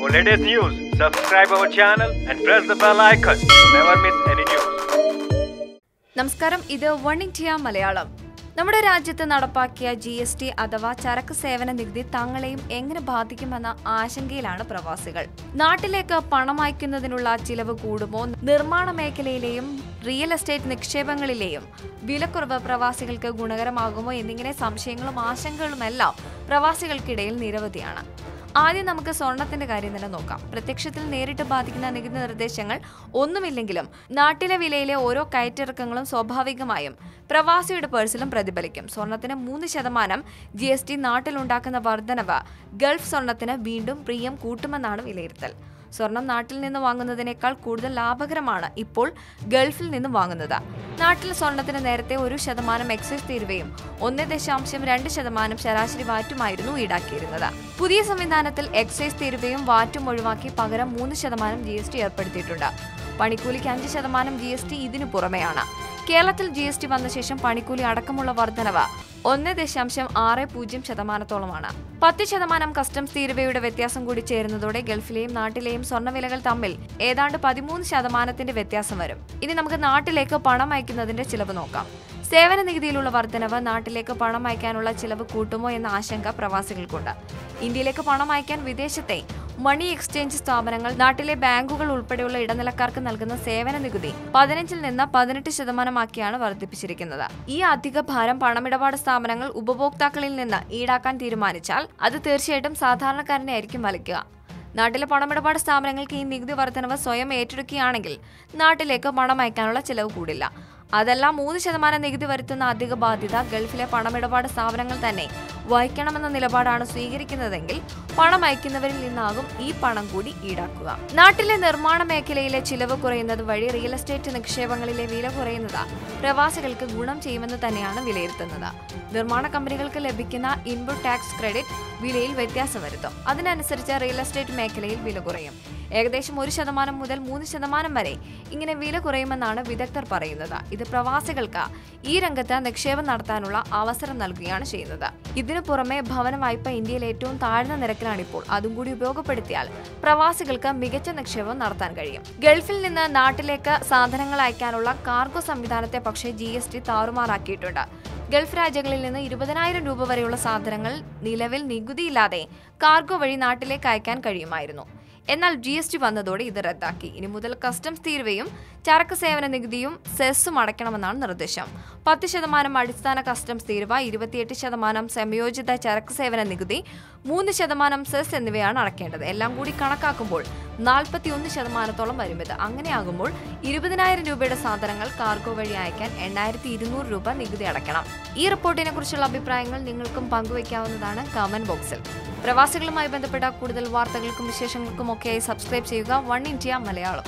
For latest news, subscribe our channel and press the bell icon. To never miss any news. നമസ്കാരം ഇത് one India Malayalam. നമ്മുടെ രാജ്യത്ത് നടപ്പാക്കിയ G S T അഥവാ ചരക്ക് സേവന നികുതി തങ്ങളെയും എങ്ങനെ ബാധിക്കുമെന്ന ആശങ്കയിലാണ് പ്രവാസികൾ. നാട്ടിലേക്ക് പണം അയക്കുന്നതിനുള്ള ചിലവ് കൂടുമോ നിർമ്മാണ മേഖലയിലെയും റിയൽ എസ്റ്റേറ്റ് നിക്ഷേപങ്ങളിലെയും വിലക്കുറവ് പ്രവാസികൾക്ക് ഗുണകരമാകുമോ എന്നിങ്ങനെ സംശയങ്ങളും ആശങ്കകളുമെല്ലാം പ്രവാസികൾക്കിടയിൽ നിരവധിയാണ്. ആദ്യം നമുക്ക് സ്വർണത്തിന്റെ കാര്യം തന്നെ നോക്കാം. പ്രത്യക്ഷത്തിൽ നേരിട്ട് ബാധിക്കുന്ന നികുതി നിർദ്ദേശങ്ങൾ ഒന്നുമില്ലെങ്കിലും നാട്ടിലെ വിലയിലെ ഓരോ കയറ്റിറക്കങ്ങളും സ്വാഭാവികമായും പ്രവാസിയുടെ പേഴ്സിലും പ്രതിഫലിക്കും. സ്വർണത്തിന് മൂന്ന് ശതമാനം ജി എസ് ടി നാട്ടിലുണ്ടാക്കുന്ന വർധനവ് ഗൾഫ് സ്വർണത്തിന് വീണ്ടും പ്രിയം കൂട്ടുമെന്നാണ് വിലയിരുത്തൽ. സ്വർണം നാട്ടിൽ നിന്ന് വാങ്ങുന്നതിനേക്കാൾ കൂടുതൽ ലാഭകരമാണ് ഇപ്പോൾ ഗൾഫിൽ നിന്ന് വാങ്ങുന്നത്. നാട്ടിൽ സ്വർണത്തിന് നേരത്തെ ഒരു ശതമാനം എക്സൈസ് തീരുവയും ഒന്ന് ദശാംശം രണ്ട് ശതമാനം ശരാശരി വാറ്റുമായിരുന്നു ഈടാക്കിയിരുന്നത്. പുതിയ സംവിധാനത്തിൽ എക്സൈസ് തീരുവയും വാറ്റും ഒഴിവാക്കി പകരം മൂന്ന് ശതമാനം ജി എസ് ടി ഏർപ്പെടുത്തിയിട്ടുണ്ട്. പണിക്കൂലിക്ക് അഞ്ച് ശതമാനം ജി എസ് ടി ഇതിനു പുറമെയാണ്. കേരളത്തിൽ ജി എസ് ടി വന്ന ശേഷം പണിക്കൂലി അടക്കമുള്ള വർധനവ് ഒന്ന് ദശാംശം ആറ് പൂജ്യം ശതമാനത്തോളമാണ്. പത്ത് ശതമാനം കസ്റ്റംസ് തീരുവയുടെ വ്യത്യാസം കൂടി ചേരുന്നതോടെ ഗൾഫിലെയും നാട്ടിലെയും സ്വർണവിലകൾ തമ്മിൽ ഏതാണ്ട് പതിമൂന്ന് ശതമാനത്തിന്റെ വ്യത്യാസം വരും. ഇനി നമുക്ക് നാട്ടിലേക്ക് പണം അയക്കുന്നതിന്റെ ചിലവ് നോക്കാം. സേവന നികുതിയിലുള്ള വർധനവ് നാട്ടിലേക്ക് പണം അയക്കാനുള്ള ചിലവ് കൂട്ടുമോ എന്ന ആശങ്ക പ്രവാസികൾക്കുണ്ട്. ഇന്ത്യയിലേക്ക് പണം അയക്കാൻ വിദേശത്തെ മണി എക്സ്ചേഞ്ച് സ്ഥാപനങ്ങൾ നാട്ടിലെ ബാങ്കുകൾ ഉൾപ്പെടെയുള്ള ഇടനിലക്കാർക്ക് നൽകുന്ന സേവന നികുതി പതിനഞ്ചിൽ നിന്ന് പതിനെട്ട് ശതമാനമാക്കിയാണ് വർദ്ധിപ്പിച്ചിരിക്കുന്നത്. ഈ അധിക ഭാരം പണമിടപാട് സ്ഥാപനങ്ങൾ ഉപഭോക്താക്കളിൽ നിന്ന് ഈടാക്കാൻ തീരുമാനിച്ചാൽ അത് തീർച്ചയായിട്ടും സാധാരണക്കാരനെ ആയിരിക്കും വലിക്കുക. നാട്ടിലെ പണമിടപാട് സ്ഥാപനങ്ങൾക്ക് ഈ നികുതി വർധനവ് സ്വയം ഏറ്റെടുക്കുകയാണെങ്കിൽ നാട്ടിലേക്ക് പണം അയക്കാനുള്ള ചിലവ് കൂടില്ല. അതെല്ലാം മൂന്ന് ശതമാനം നികുതി വരുത്തുന്ന അധിക ബാധ്യത ഗൾഫിലെ പണമിടപാട് സ്ഥാപനങ്ങൾ തന്നെ വഹിക്കണമെന്ന നിലപാടാണ് സ്വീകരിക്കുന്നതെങ്കിൽ പണം അയക്കുന്നവരിൽ നിന്നാകും ഈ പണം കൂടി ഈടാക്കുക. നാട്ടിലെ നിർമ്മാണ മേഖലയിലെ ചിലവ് കുറയുന്നത് വഴി റിയൽ എസ്റ്റേറ്റ് നിക്ഷേപങ്ങളിലെ വില കുറയുന്നത് പ്രവാസികൾക്ക് ഗുണം ചെയ്യുമെന്ന് തന്നെയാണ് വിലയിരുത്തുന്നത്. നിർമ്മാണ കമ്പനികൾക്ക് ലഭിക്കുന്ന ഇൻപുട്ട് ടാക്സ് ക്രെഡിറ്റ് വിലയിൽ വ്യത്യാസം വരുത്തും. അതിനനുസരിച്ച് റിയൽ എസ്റ്റേറ്റ് മേഖലയിൽ വില കുറയും. ഏകദേശം ഒരു ശതമാനം മുതൽ മൂന്ന് ശതമാനം വരെ ഇങ്ങനെ വില കുറയുമെന്നാണ് വിദഗ്ധർ പറയുന്നത്. ഇത് പ്രവാസികൾക്ക് ഈ രംഗത്ത് നിക്ഷേപം നടത്താനുള്ള അവസരം നൽകുകയാണ് ചെയ്യുന്നത്. ഇതിനു പുറമെ ഭവന വായ്പ ഇന്ത്യയിൽ ഏറ്റവും താഴ്ന്ന നിരക്കിലാണ് ഇപ്പോൾ. അതും കൂടി ഉപയോഗപ്പെടുത്തിയാൽ പ്രവാസികൾക്ക് മികച്ച നിക്ഷേപം നടത്താൻ കഴിയും. ഗൾഫിൽ നിന്ന് നാട്ടിലേക്ക് സാധനങ്ങൾ അയക്കാനുള്ള കാർഗോ സംവിധാനത്തെ പക്ഷേ ജി എസ് ടി താറുമാറാക്കിയിട്ടുണ്ട്. ഗൾഫ് രാജ്യങ്ങളിൽ നിന്ന് ഇരുപതിനായിരം രൂപ വരെയുള്ള സാധനങ്ങൾ നിലവിൽ നികുതിയില്ലാതെ കാർഗോ വഴി നാട്ടിലേക്ക് അയക്കാൻ കഴിയുമായിരുന്നു. എന്നാൽ ജി എസ് ടി വന്നതോടെ ഇത് റദ്ദാക്കി. ഇനി മുതൽ കസ്റ്റംസ് തീരുവയും ചരക്ക് സേവന നികുതിയും സെസ്സും അടയ്ക്കണമെന്നാണ് നിർദ്ദേശം. പത്ത് ശതമാനം അടിസ്ഥാന കസ്റ്റംസ് തീരുവ ഇരുപത്തിയെട്ട് ശതമാനം സംയോജിത ചരക്ക് സേവന നികുതി മൂന്ന് ശതമാനം സെസ് എന്നിവയാണ് അടയ്ക്കേണ്ടത്. എല്ലാം കൂടി കണക്കാക്കുമ്പോൾ നാൽപ്പത്തിയൊന്ന് ശതമാനത്തോളം വരും ഇത്. അങ്ങനെയാകുമ്പോൾ ഇരുപതിനായിരം രൂപയുടെ സാധനങ്ങൾ കാർഗോ വഴി അയക്കാൻ എണ്ണായിരത്തി ഇരുന്നൂറ് രൂപ നികുതി അടയ്ക്കണം. ഈ റിപ്പോർട്ടിനെ കുറിച്ചുള്ള അഭിപ്രായങ്ങൾ നിങ്ങൾക്കും പങ്കുവയ്ക്കാവുന്നതാണ് കമന്റ് ബോക്സിൽ. പ്രവാസികളുമായി ബന്ധപ്പെട്ട കൂടുതൽ വാർത്തകൾക്കും വിശേഷങ്ങൾക്കും ഒക്കെയായി സബ്സ്ക്രൈബ് ചെയ്യുക വൺ ഇന്ത്യ മലയാളം.